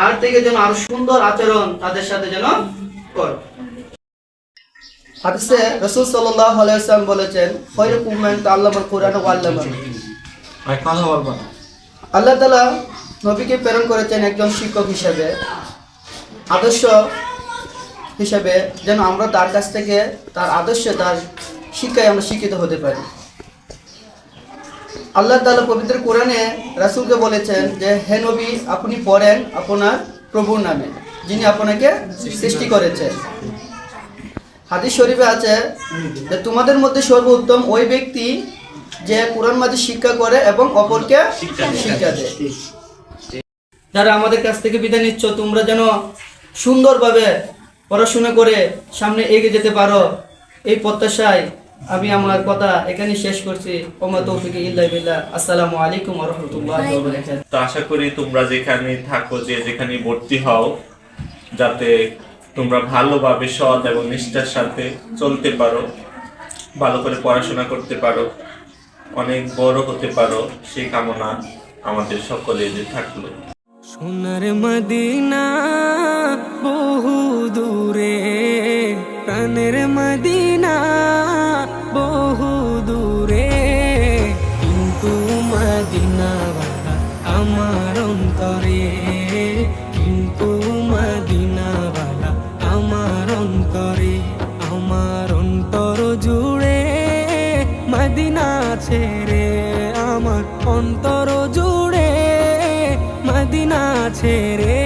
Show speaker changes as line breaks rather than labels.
তার থেকে যেন আরও সুন্দর আচরণ তাদের সাথে যেন কর। হাদিসে রাসূল সাল্লাল্লাহু আলাইহি ওয়াসাল্লাম বলেছেন খয়রুকুম মান তাআল্লামাল কুরআন ওয়া আল্লামা
ভাই কথা বলব
আল্লাহ তাআলা নবীকে প্রেরণ করেছেন একজন শিক্ষক হিসেবে আদর্শ হিসেবে যেন আমরা তার কাছ থেকে তার আদর্শ তার শিক্ষায় আমরা শিক্ষিত হতে পারি। আল্লাহ তাআলা পবিত্র কোরআনে রাসূলকে বলেছেন যে হে নবী আপনি পড়েন আপনার প্রভুর নামে যিনি আপনাকে সৃষ্টি করেছেন। হাদিস শরীফে আছে যে তোমাদের মধ্যে সর্বোত্তম ওই ব্যক্তি যে কোরআন মাঝে শিক্ষা করে এবং অপরকে শিক্ষা দেয়। যারা আমাদের কাছ থেকে বিদায় নিচ্ছ তোমরা যেন সুন্দরভাবে পড়াশোনা করে সামনে এগিয়ে যেতে পারো। এই প্রত্যাশায় আমি আমার কথা এখানে শেষ করছি। ওমা তৌফিক ইল্লা বিল্লাহ। আসসালামু আলাইকুম ওয়া রাহমাতুল্লাহি ওয়া বারাকাতুহু।
তো আশা করি তোমরা যেখানে থাকো যে যেখানে ভর্তি হও যাতে তোমরা ভালোভাবে সৎ এবং নিষ্ঠার সাথে চলতে পারো ভালো করে পড়াশোনা করতে পারো অনেক বড় হতে পারো সেই কামনা আমাদের সকলের থাকল।
সোনার মদিনা বহু দূরে প্রাণের মদিনা মদিনাওয়ালা আমার অন্তরে, কিন্তু মদিনাওয়ালা আমার অন্তরে, আমার অন্তর জুড়ে মদিনা ছেড়ে, আমার অন্তর জুড়ে মদিনা ছেড়ে